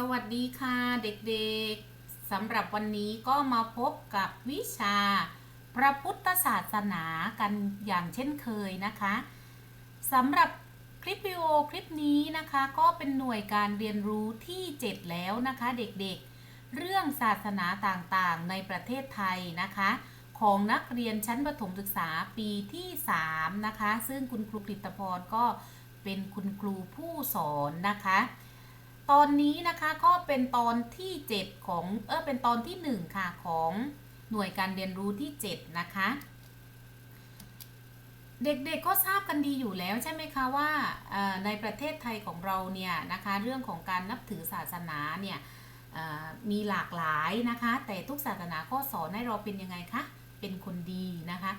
สวัสดีค่ะเด็กๆสำหรับวันนี้ก็มาพบกับวิชา พระพุทธศาสนากันอย่างเช่นเคยนะคะสำหรับคลิปวิดีโอคลิปนี้นะคะ ก็เป็นหน่วยการเรียนรู้ที่ 7 แล้วนะคะเด็กๆ เรื่องศาสนาต่างๆในประเทศไทยนะคะ ของนักเรียนชั้นประถมศึกษาปีที่ 3 นะคะ ซึ่งคุณครูกฤตพรก็เป็นคุณครูผู้สอนนะคะ ตอนนี้นะคะก็เป็นตอนที่ 7 ของเออเป็นตอนที่ 1 ค่ะของหน่วยการเรียนรู้ที่ 7 นะคะ เด็กๆก็ทราบกันดีอยู่แล้วใช่ไหมคะว่าในประเทศไทยของเราเนี่ยนะคะเรื่องของการนับถือศาสนาเนี่ยมีหลากหลายนะคะ แต่ทุกศาสนาก็สอนให้เราเป็นยังไงคะเป็นคนดีนะคะ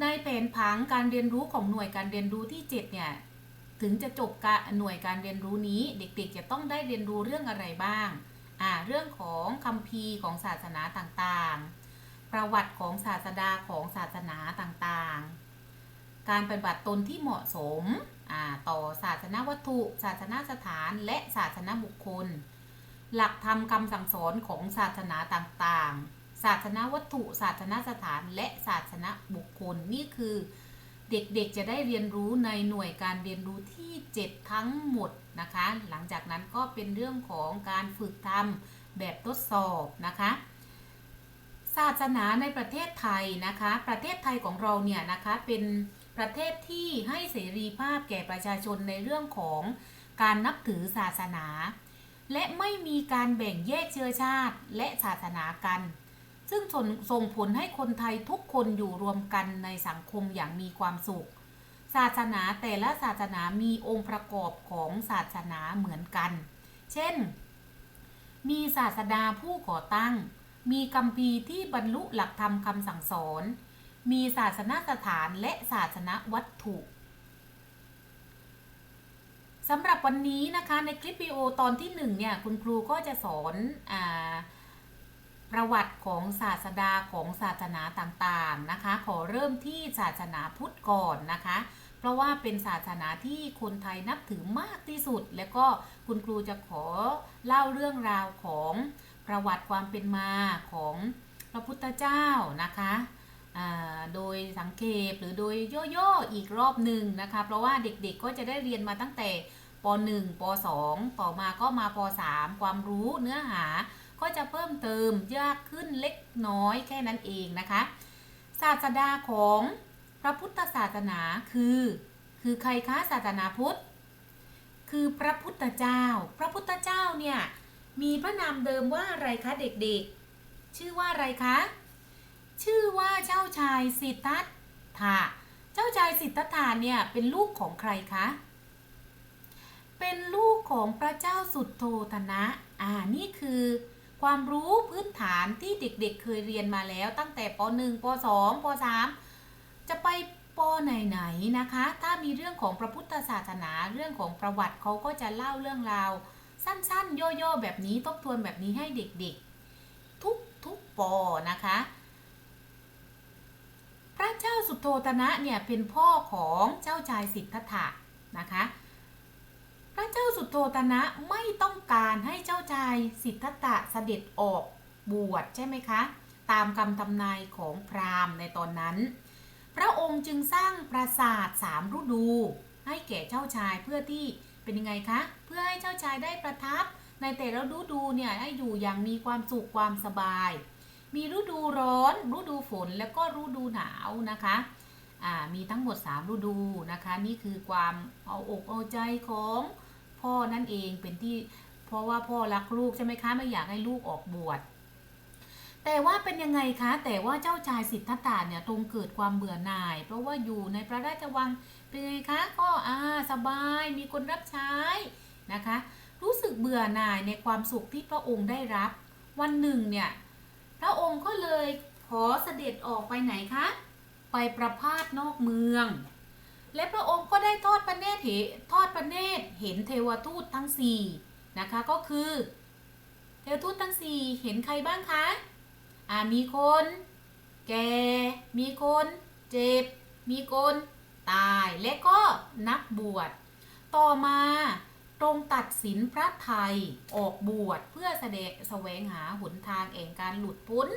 ในแผนผังการเรียนรู้ของหน่วยการเรียนรู้ที่ 7 เนี่ย ถึงจะจบการหน่วยการเรียนรู้นี้ เด็กๆ จะต้องได้เรียนรู้เรื่องอะไรบ้างอ่าเรื่องของคัมภีร์ของศาสนาต่างๆ ประวัติของศาสดาของศาสนาต่างๆ การปฏิบัติตนที่เหมาะสมอ่าต่อศาสนาวัตถุ ศาสนาสถานและศาสนาบุคคล หลักธรรมคำสั่งสอนของศาสนาต่างๆ ศาสนาวัตถุ ศาสนาสถานและศาสนาบุคคลนี่คือ เด็กๆจะได้เรียนรู้ในหน่วยการเรียนรู้ที่ 7 ทั้งหมดนะคะ หลังจากนั้นก็เป็นเรื่องของการฝึกทำแบบทดสอบนะคะศาสนาในประเทศไทยนะคะ ประเทศไทยของเราเนี่ยนะคะเป็นประเทศที่ให้เสรีภาพแก่ประชาชนในเรื่องของการนับถือศาสนา และไม่มีการแบ่งแยกเชื้อชาติและศาสนากัน ซึ่งส่งส่งผลให้คนไทยทุกคนอยู่รวมกันในสังคมอย่างมีความสุข ศาสนาแต่ละศาสนามีองค์ประกอบของศาสนาเหมือนกัน เช่น มีศาสดาผู้ก่อตั้ง มีกัมพีร์ที่บรรลุหลักธรรมคำสั่งสอน มีศาสนาสถานและศาสนาวัตถุสำหรับวันนี้นะคะในคลิปวิดีโอตอนที่หนึ่งเนี่ยคุณครูก็จะสอนอา ประวัติของศาสดาของศาสนาต่างๆนะคะ ขอเริ่มที่ศาสนาพุทธก่อนนะคะ เพราะว่าเป็นศาสนาที่คนไทยนับถือมากที่สุด แล้วก็คุณครูจะขอเล่าเรื่องราวของประวัติความเป็นมาของพระพุทธเจ้านะคะโดยสังเกตหรือโดยย่อๆอีกรอบหนึ่งนะคะ เพราะว่าเด็กๆก็จะได้เรียนมาตั้งแต่ป .1 ป .2 ต่อมาก็มาป .3 ความรู้เนื้อหา ก็จะเพิ่มเติมยากขึ้นเล็กน้อยแค่นั้นเองนะคะ ศาสดาของพระพุทธศาสนาคือ คือใครคะศาสนาพุทธ คือพระพุทธเจ้า พระพุทธเจ้าเนี่ยมีพระนามเดิมว่าอะไรคะเด็กๆ ชื่อว่าอะไรคะ ชื่อว่าเจ้าชายสิทธัตถะ เจ้าชายสิทธัตถะเนี่ยเป็นลูกของใครคะ เป็นลูกของพระเจ้าสุดโททนะ อ่า นี่คือ ความรู้พื้นฐานที่เด็กๆเเคยเรียนมาแล้ว ตั้งแต่ป .1 ป .2 ป .3 จะไปปไหนๆนะคะ ถ้ามีเรื่องของพระพุทธศาสนาเรื่องของประวัติเขาก็จะเล่าเรื่องราว สั้นๆ ย่อๆ แบบนี้ทบทวนแบบนี้ให้เด็กๆ ทุกทุกปนะคะ พระเจ้าสุโธทนะเนี่ยเป็นพ่อของเจ้าชายสิทธัตถะนะคะ พระเจ้าสุโธทนะไม่ต้องการให้เจ้าชายสิทธัตถะเสด็จออกบวชใช่ไหมคะ ตามคำทำนายของพราหมณ์ในตอนนั้น พระองค์จึงสร้างปราสาทสามฤดู ให้แก่เจ้าชายเพื่อที่เป็นยังไงคะ เพื่อให้เจ้าชายได้ประทับ ในแต่ละฤดูเนี่ยให้อยู่อย่างมีความสุขความสบาย มีฤดูร้อนฤดูฝนแล้วก็ฤดูหนาวนะคะมีทั้งหมด 3 ฤดูนะคะ นี่คือความเอาอกเอาใจของ พ่อนั่นเองเป็นที่เพราะว่าพ่อรักลูกใช่ไหมคะไม่อยากให้ลูกออกบวชแต่ว่าเป็นยังไงคะ แต่ว่าเจ้าชายสิทธัตถะเนี่ยตรงเกิดความเบื่อหน่าย เพราะว่าอยู่ในพระราชวังเป็นไงคะก็อ่าสบายมีคนรับใช้นะคะ รู้สึกเบื่อหน่ายในความสุขที่พระองค์ได้รับ วันหนึ่งเนี่ยพระองค์ก็เลยขอเสด็จออกไปไหนคะ ไปประพาสนอกเมือง และพระองค์ก็ได้ทอดพระเนตรเห็นทอดพระเนตรเห็นเทวทูตทั้งสี่นะคะก็คือ เทวทูตทั้งสี่เห็นใครบ้างคะอ่ามีคน แก่มีคน เจ็บ มีคนตายและก็นักบวช ต่อมาตตรงตัดสินพระไทยออกบวชเพื่อแสดงแสวงหาหนทางแห่งการหลุดพ้น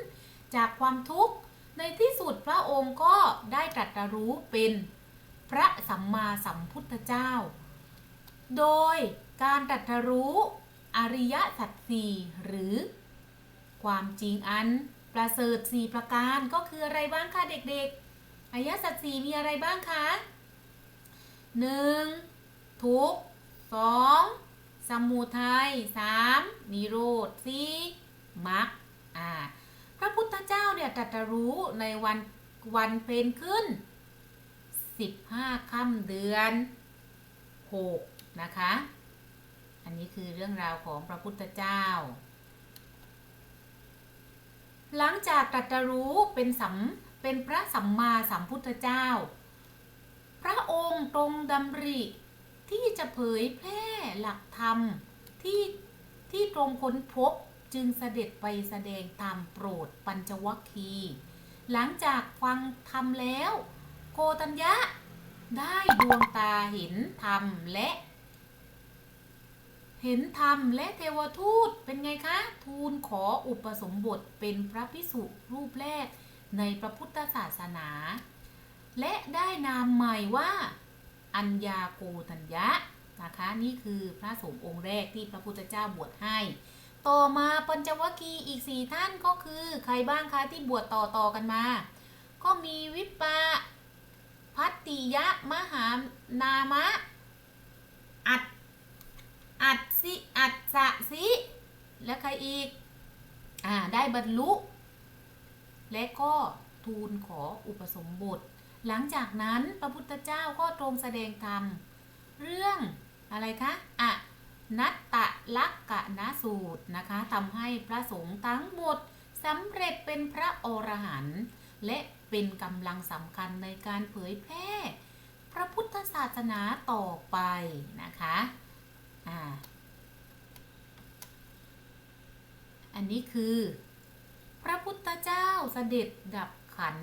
จากความทุกข์ ในที่สุดพระองค์ก็ได้ตรัสรู้เป็น พระสัมมาสัมพุทธเจ้า โดยการตรัสรู้อริยสัจสี่หรือ ความจริงอันประเสริฐสี่ประการก็คืออะไรบ้างคะเด็กๆ อริยสัจสี่มีอะไรบ้างคะหนึ่งทุกสองสมุทัยสามนิโรธสี่มรรคอ่าพระพุทธเจ้าเนี่ยตรัสรู้ในวันวันเพ็ญขึ้น 15ค่ำเดือน6นะคะ อันนี้คือเรื่องราวของพระพุทธเจ้า หลังจากตรัสรู้เป็นสัมเป็นพระสัมมาสัมพุทธเจ้า พระองค์ตรงดำริที่จะเผยแพร่หลักธรรมที่ที่ตรงค้นพบจึงเสด็จไปแสดงตามโปรดปัญจวัคคีย์หลังจากฟังธรรมแล้ว โกตัญญะ ได้ดวงตาเห็นธรรมและ เห็นธรรมและเทวทูตเป็นไงคะ ทูลขออุปสมบทเป็นพระพิสุรูปแรกในพระพุทธศาสนา และได้นามใหม่ว่า อัญญาโกตัญญะนะคะนี่คือพระสงฆ์องค์แรกที่พระพุทธเจ้าบวชให้ ต่อมาปัญจวัคคีย์อีกสี่ท่านก็คือ ใครบ้างคะที่บวชต่อต่อๆกันมา ก็มีวิปปะ พัตติยะมหานามะ อัด อัดสิอัดสะสิแล้วใครอีก อ่า ได้บรรลุ และก็ทูลขออุปสมบท หลังจากนั้นพระพุทธเจ้าก็ตรงแสดงธรรม เรื่องอะไรคะอะนัตตะลักกะนาสูตรนะคะทำให้พระสงฆ์ทั้งหมดสำเร็จเป็นพระอรหันต์และ เป็นกำลังสำคัญในการเผยแพร่ พระพุทธศาสนาต่อไปนะคะอ่าอันนี้คือ พระพุทธเจ้าเสด็จดับขัน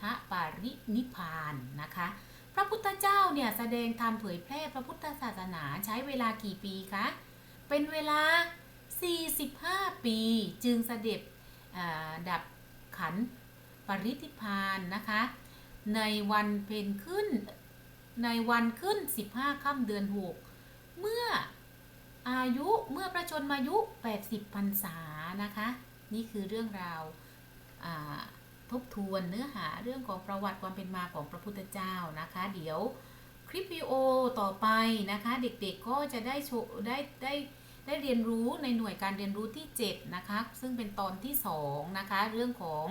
ธปารินิพานนะคะ พระพุทธเจ้าเนี่ยแสดงธรรมเผยแพร่พระพุทธศาสนาใช้เวลากี่ปีคะ เป็นเวลา 45 ปีจึงเสด็จดับขัน ปรินิพานนะคะ ในวันเพ็ญขึ้น ในวันขึ้น 15ค่ำเดือน 6 เมื่ออายุเมื่อประชนมายุ 80พรรษานะคะ นี่คือเรื่องราวาทบทวนเนื้อหาเรื่องของประวัติความเป็นมาของพระพุทธเจ้านะคะ เดี๋ยวคลิปวิดีโอต่อไปนะคะ เด็กๆก็จะได้โชได้ได้ได้เรียนรู้ในหน่วยการเรียนรู้ที่ 7 นะคะ ซึ่งเป็นตอนที่ 2 นะคะ เรื่องของ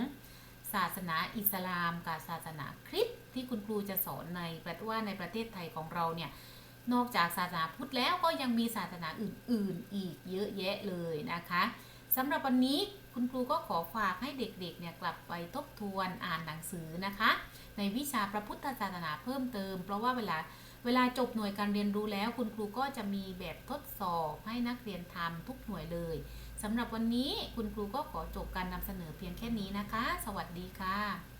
ศาสนาอิสลามกับศาสนาคริสต์ที่คุณครูจะสอนในประว่าในประเทศไทยของเราเนี่ยนอกจากศาสนาพุทธแล้วก็ยังมีศาสนาอื่น ๆ อีกเยอะแยะเลยนะคะสำหรับวันนี้คุณครูก็ขอฝากให้เด็กๆเนี่ยกลับไปทบทวนอ่านหนังสือนะคะ ในวิชาพระพุทธศาสนาเพิ่มเติม เพราะว่าเวลาเวลาจบหน่วยการเรียนรู้แล้ว คุณครูก็จะมีแบบทดสอบให้นักเรียนทำทุกหน่วยเลย สำหรับวันนี้คุณครูก็ขอจบการนำเสนอเพียงแค่นี้นะคะ สวัสดีค่ะ